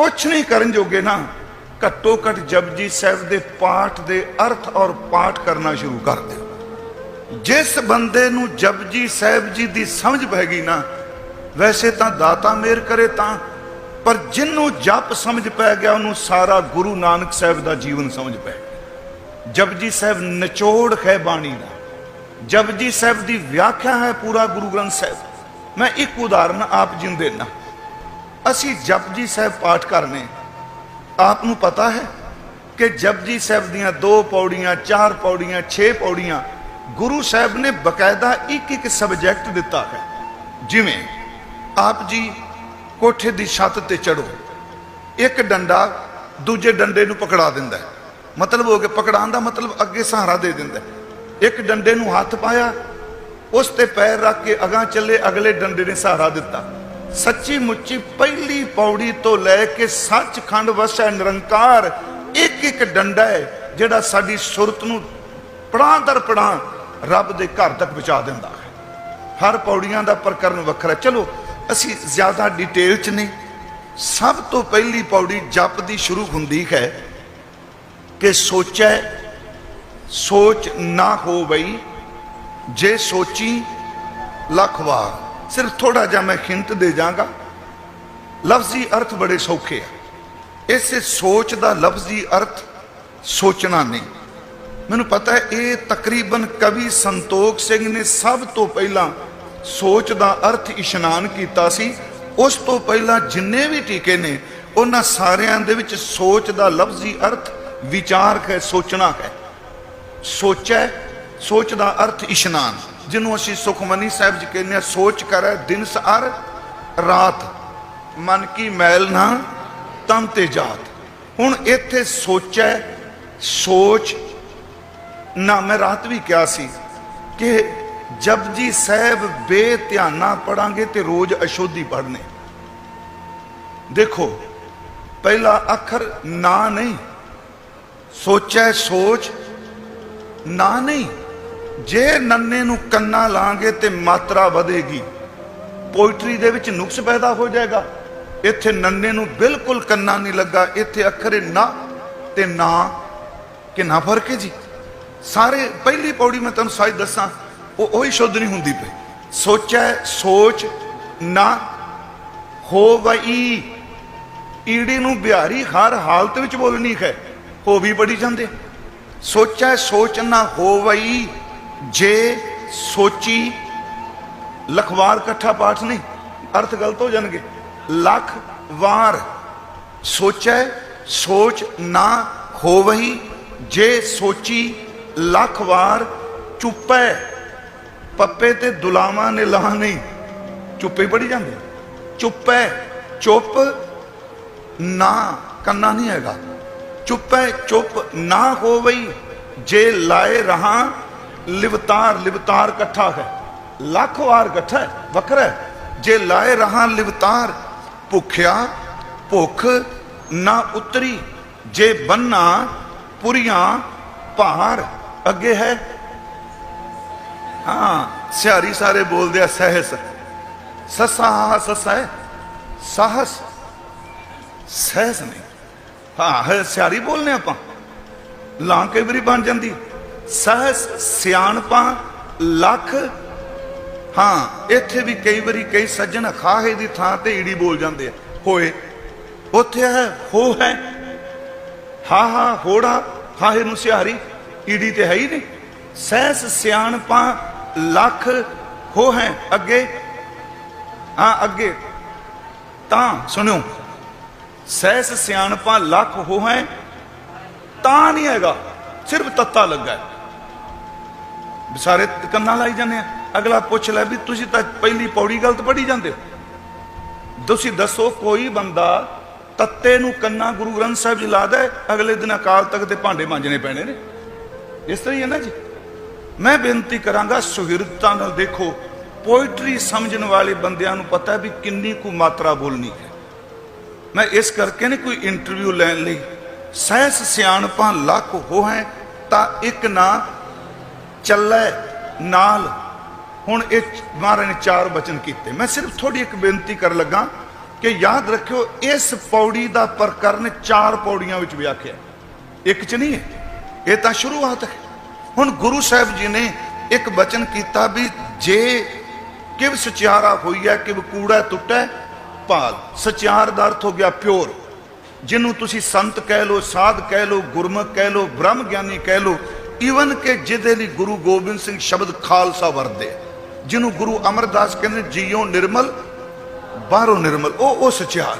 ਕੁਛ ਨਹੀਂ ਕਰਨ ਜੋਗੇ ਨਾ, ਘੱਟੋ ਘੱਟ ਜਪਜੀ ਸਾਹਿਬ ਦੇ ਪਾਠ ਦੇ ਅਰਥ ਔਰ ਪਾਠ ਕਰਨਾ ਸ਼ੁਰੂ ਕਰ ਦਿਓ। ਜਿਸ ਬੰਦੇ ਨੂੰ ਜਪਜੀ ਸਾਹਿਬ ਜੀ ਦੀ ਸਮਝ ਪੈ ਗਈ ਨਾ, ਵੈਸੇ ਤਾਂ ਦਾਤਾ ਮੇਰ ਕਰੇ ਤਾਂ, ਪਰ ਜਿੰਨੂੰ ਜਪ ਸਮਝ ਪੈ ਗਿਆ, ਉਹਨੂੰ ਸਾਰਾ ਗੁਰੂ ਨਾਨਕ ਸਾਹਿਬ ਦਾ ਜੀਵਨ ਸਮਝ ਪੈ ਗਿਆ। ਜਪਜੀ ਸਾਹਿਬ ਨਿਚੋੜ ਹੈ ਬਾਣੀ ਦਾ। ਜਪਜੀ ਸਾਹਿਬ ਦੀ ਵਿਆਖਿਆ ਹੈ ਪੂਰਾ ਗੁਰੂ ਗ੍ਰੰਥ ਸਾਹਿਬ। ਮੈਂ ਇੱਕ ਉਦਾਹਰਨ ਆਪ ਜੀ ਨੂੰ ਦੇਣਾ ਅਸੀਂ ਜਪਜੀ ਸਾਹਿਬ ਪਾਠ ਕਰਨੇ। ਆਪ ਨੂੰ ਪਤਾ ਹੈ ਕਿ ਜਪਜੀ ਸਾਹਿਬ ਦੀਆਂ ਦੋ ਪੌੜੀਆਂ, ਚਾਰ ਪੌੜੀਆਂ, ਛੇ ਪੌੜੀਆਂ ਗੁਰੂ ਸਾਹਿਬ ਨੇ ਬਕਾਇਦਾ ਇੱਕ ਇੱਕ ਸਬਜੈਕਟ ਦਿੱਤਾ ਹੈ। ਜਿਵੇਂ, ਆਪ ਜੀ ਕੋਠੇ ਦੀ ਛੱਤ ਤੇ ਚੜੋ ਇੱਕ ਡੰਡਾ ਦੂਜੇ ਡੰਡੇ ਨੂੰ ਪਕੜਾ ਦਿੰਦਾ ਹੈ। ਮਤਲਬ ਹੋ ਗਿਆ ਪਕੜਾਉਣ ਦਾ ਮਤਲਬ ਅੱਗੇ ਸਹਾਰਾ ਦੇ ਦਿੰਦਾ ਇੱਕ ਡੰਡੇ ਨੂੰ ਹੱਥ ਪਾਇਆ, ਉਸ ਤੇ ਪੈਰ ਰੱਖ ਕੇ ਅਗਾਂ ਚੱਲੇ, ਅਗਲੇ ਡੰਡੇ ਨੇ ਸਹਾਰਾ ਦਿੱਤਾ। ਸੱਚੀ ਮੁੱਚੀ ਪਹਿਲੀ ਪੌੜੀ ਤੋਂ ਲੈ ਕੇ ਸੱਚਖੰਡ ਵਸੈ ਨਿਰੰਕਾਰ। ਇੱਕ ਇੱਕ ਡੰਡਾ ਹੈ ਜਿਹੜਾ ਸਾਡੀ ਸੁਰਤ ਨੂੰ ਪੜਾਂ ਦਰ ਪੜਾਂ ਰੱਬ ਦੇ ਘਰ ਤੱਕ ਪਹੁੰਚਾ ਦਿੰਦਾ ਹੈ। ਹਰ ਪੌੜੀਆਂ ਦਾ ਪ੍ਰਕਰਨ ਵੱਖਰਾ ਚਲੋ, ਅਸੀਂ ਜ਼ਿਆਦਾ ਡਿਟੇਲ ਚ ਨਹੀਂ। ਸਭ ਤੋਂ ਪਹਿਲੀ ਪੌੜੀ ਜਪ ਦੀ ਸ਼ੁਰੂ ਹੁੰਦੀ ਹੈ ਕਿ ਸੋਚੈ, ਸੋਚ ਨਾ ਹੋ ਬਈ, ਜੇ ਸੋਚੀ, ਲੱਖ ਸਿਰਫ ਥੋੜਾ ਜਿਹਾ ਮੈਂ ਹਿੰਟ ਦੇ ਜਾਗਾ। ਲਫ਼ਜ਼ੀ ਅਰਥ ਬੜੇ ਸੌਖੇ ਆ। ਇਸੇ ਸੋਚ ਦਾ ਲਫ਼ਜ਼ੀ ਅਰਥ ਸੋਚਣਾ ਨਹੀਂ। ਮੈਨੂੰ ਪਤਾ ਹੈ, ਇਹ ਤਕਰੀਬਨ ਕਵੀ ਸੰਤੋਖ ਸਿੰਘ ਨੇ ਸਭ ਤੋਂ ਪਹਿਲਾਂ ਸੋਚ ਦਾ ਅਰਥ ਇਸ਼ਨਾਨ ਕੀਤਾ ਸੀ। ਉਸ ਤੋਂ ਪਹਿਲਾਂ ਜਿੰਨੇ ਵੀ ਟੀਕੇ ਨੇ, ਉਹਨਾਂ ਸਾਰਿਆਂ ਦੇ ਵਿੱਚ ਸੋਚ ਦਾ ਲਫ਼ਜ਼ੀ ਅਰਥ ਵਿਚਾਰ ਹੈ, ਸੋਚਣਾ ਹੈ। ਸੋਚੈ, ਸੋਚ ਦਾ ਅਰਥ ਇਸ਼ਨਾਨ। ਜਿਹਨੂੰ ਅਸੀਂ ਸੁਖਮਨੀ ਸਾਹਿਬ ਜੀ ਕਹਿੰਦੇ ਆ ਸੋਚ ਕਰੈ, ਦਿਨ ਸਰ, ਰਾਤ। ਮਨ ਕੀ ਮੈਲ ਨਾ, ਤਨ ਤੇ ਜਾਤ। ਹੁਣ ਇੱਥੇ ਸੋਚੈ, ਸੋਚ, ਨਾ ਮੈਂ ਰਾਤ ਵੀ ਕਿਹਾ ਸੀ ਕਿ ਜਪਜੀ ਸਾਹਿਬ ਬੇਧਿਆਨਾ ਪੜਾਂਗੇ ਤੇ ਰੋਜ਼ ਅਸ਼ੋਧੀ ਪੜਨੇ ਦੇਖੋ, ਪਹਿਲਾ ਅੱਖਰ ਨਾ ਨਹੀਂ, ਸੋਚੈ, ਸੋਚ ਨਾ ਨਹੀਂ। ਜੇ ਨੰਨੇ ਨੂੰ ਕੰਨਾ ਲਾਂਗੇ ਤੇ ਮਾਤਰਾ ਵਧੇਗੀ, ਪੋਇਟਰੀ ਦੇ ਵਿੱਚ ਨੁਕਸ ਪੈਦਾ ਹੋ ਜਾਏਗਾ। ਇੱਥੇ ਨੰਨੇ ਨੂੰ ਬਿਲਕੁਲ ਕੰਨਾ ਨਹੀਂ ਲੱਗਾ, ਇੱਥੇ ਅੱਖਰੇ ਨਾ ਤੇ ਨਾ ਕਿੰਨਾ ਫ਼ਰਕ ਹੈ ਜੀ। ਸਾਰੇ, ਪਹਿਲੀ ਪੌੜੀ ਮੈਂ ਤੁਹਾਨੂੰ ਸਾਜ ਦੱਸਾਂ, ਉਹ ਉਹੀ ਸ਼ੁੱਧ ਨਹੀਂ ਹੁੰਦੀ ਪਈ। ਸੋਚੈ, ਸੋਚ ਨਾ ਹੋਵਈ। ਈੜੀ ਨੂੰ ਬਿਹਾਰੀ ਹਰ ਹਾਲਤ ਵਿੱਚ ਬੋਲਣੀ ਹੈ ਹੋ ਵੀ ਬੜੀ ਜਾਂਦੇ। ਸੋਚੈ, ਸੋਚ ਨਾ ਹੋਵਈ। ਜੇ ਸੋਚੀ ਲਖਵਾਰ ਇਕੱਠਾ ਪਾਠ ਨਹੀਂ ਅਰਥ ਗਲਤ ਹੋ ਜਾਣਗੇ ਲੱਖ ਵਾਰ ਸੋਚੈ ਸੋਚ ਨਾ ਹੋਵਈ ਜੇ ਸੋਚੀ ਲੱਖ ਵਾਰ ਚੁੱਪੈ ਪੱਪੇ ਤੇ ਦੁਲਾਵਾਂ ਨੇ ਲਾ ਨਹੀਂ ਚੁੱਪੇ ਪੜੀ ਜਾਂਦੇ ਚੁੱਪੈ ਚੁੱਪ ਨਾ ਕੰਨਾ ਨਹੀਂ ਹੈਗਾ ਚੁੱਪੈ ਚੁੱਪ ਨਾ ਹੋਵਈ ਜੇ ਲਾਏ ਰਹਾ ਲਿਵਤਾਰ ਲਿਵਤਾਰ ਇਕੱਠਾ ਹੈ। ਲੱਖ ਵਾਰ ਇਕੱਠਾ ਹੈ, ਵੱਖਰਾ ਹੈ। ਜੇ ਲਾਏ ਰਹਾ ਲਿਵਤਾਰ, ਭੁੱਖਿਆ, ਭੁੱਖ ਨਾ ਉਤਰੀ, ਜੇ ਬੰਨਾ ਪੁਰੀਆਂ ਭਾਰ ਅੱਗੇ ਹੈ। ਹਾਂ ਸਿਆਰੀ ਸਾਰੇ ਬੋਲਦੇ ਆ ਸਹਿਸ। ਸਸਾ ਸਸਾ ਹੈ ਸਾਹਸ, ਸਹਿਸ ਨਹੀਂ। ਹਾਂ ਸਿਆਰੀ ਸਿਹਾਰੀ ਬੋਲਨੇ ਆਪਾਂ। ਲਾਂ ਕਈ ਵਾਰੀ ਬਣ ਜਾਂਦੀ। ਸਹਸ ਸਿਆਣਪਾਂ, ਲੱਖ। ਹਾਂ, ਇੱਥੇ ਵੀ ਕਈ ਵਾਰੀ ਕਈ ਸੱਜਣ ਖਾਹੇ ਦੀ ਥਾਂ ਤੇ ਈੜੀ ਬੋਲ ਜਾਂਦੇ ਆ, ਹੋਏ, ਉੱਥੇ ਹੈ ਹੋ ਹੈ। ਹਾ ਹਾ, ਹੋੜਾ ਹਾਹੇ ਨੂੰ ਸਿਹਾਰੀ, ਈੜੀ ਤੇ ਹੈ ਹੀ ਨਹੀਂ। ਸਹਿਸ ਸਿਆਣਪਾਂ, ਲੱਖ, ਹੋ ਹੈ, ਅੱਗੇ। ਹਾਂ, ਅੱਗੇ। ਤਾਂ, ਸੁਣਿਓ, ਸਹਿਸ ਸਿਆਣਪਾਂ, ਲੱਖ, ਹੋ ਹੈ, ਤਾਂ ਨਹੀਂ ਹੈਗਾ, ਸਿਰਫ ਤੱਤਾ ਲੱਗਾ ਹੈ। ਸਾਰੇ ਕੰਨਾਂ ਲਾਈ ਜਾਂਦੇ ਆ। ਅਗਲਾ ਪੁੱਛ ਲੈ ਵੀ ਤੁਸੀਂ ਤਾਂ ਪਹਿਲੀ ਪੌੜੀ ਗਲਤ ਪੜੀ ਜਾਂਦੇ ਹੋ। ਤੁਸੀਂ ਦੱਸੋ ਕੋਈ ਬੰਦਾ ਤੱਤੇ ਨੂੰ ਕੰਨਾ ਗੁਰੂ ਗ੍ਰੰਥ ਸਾਹਿਬ ਜੀ ਲਾਦਾ ਅਗਲੇ ਦਿਨ ਅਕਾਲ ਤਖਤ ਦੇ ਭਾਂਡੇ ਮਾਂਜਣੇ ਪੈਣੇ ਨੇ। ਇਸ ਤਰ੍ਹਾਂ ਹੀ ਹੈ ਨਾ ਜੀ। ਮੈਂ ਬੇਨਤੀ ਕਰਾਂਗਾ ਸੁਹਿਰਦਤਾ ਨਾਲ ਦੇਖੋ ਪੋਇਟਰੀ ਸਮਝਣ ਵਾਲੇ ਬੰਦਿਆਂ ਨੂੰ ਪਤਾ ਵੀ ਕਿੰਨੀ ਕੁ ਮਾਤਰਾ ਬੋਲਣੀ ਹੈ। ਮੈਂ ਇਸ ਕਰਕੇ ਨੇ ਕੋਈ ਇੰਟਰਵਿਊ ਲੈਣ ਲਈ। ਸਹਿਸ ਸਿਆਣਪਾਂ ਲੱਖ ਹੋ ਹੈ ਤਾਂ ਇੱਕ ਨਾ ਚੱਲੇ, ਨਾਲ। ਹੁਣ ਇਹ ਮਹਾਰਾਜ ਨੇ ਚਾਰ ਬਚਨ ਕੀਤੇ। ਮੈਂ ਸਿਰਫ ਥੋੜੀ ਇੱਕ ਬੇਨਤੀ ਕਰਨ ਲੱਗਾ ਕਿ ਯਾਦ ਰੱਖਿਓ, ਇਸ ਪੌੜੀ ਦਾ ਪ੍ਰਕਰਨ ਚਾਰ ਪੌੜੀਆਂ ਵਿੱਚ ਵਿਆਖਿਆ ਇੱਕ ਚ ਨਹੀਂ ਹੈ। ਇਹ ਤਾਂ ਸ਼ੁਰੂਆਤ ਹੈ। ਹੁਣ ਗੁਰੂ ਸਾਹਿਬ ਜੀ ਨੇ ਇੱਕ ਬਚਨ ਕੀਤਾ ਵੀ ਜੇ ਕਿਵ ਸਚਿਆਰਾ ਹੋਈ ਹੈ ਕਿਵ ਕੂੜਾ ਟੁੱਟੈ ਭਾਲ। ਸਚਿਆਰ ਦਾ ਅਰਥ ਹੋ ਗਿਆ ਪਿਓਰ। ਜਿਹਨੂੰ ਤੁਸੀਂ ਸੰਤ ਕਹਿ ਲੋ ਸਾਧ ਕਹਿ ਲੋ ਗੁਰਮੁਖ ਕਹਿ ਲੋ ਬ੍ਰਹਮ ਗਿਆਨੀ ਕਹਿ ਲੋ ਈਵਨ ਕਿ ਜਿਹਦੇ ਲਈ ਗੁਰੂ ਗੋਬਿੰਦ ਸਿੰਘ ਸ਼ਬਦ ਖਾਲਸਾ ਵਰਦੇ ਜਿਹਨੂੰ ਗੁਰੂ ਅਮਰਦਾਸ ਕਹਿੰਦੇ ਜੀਓ ਨਿਰਮਲ ਬਾਹਰੋਂ ਨਿਰਮਲ ਉਹ ਉਹ ਸਚਿਆਰ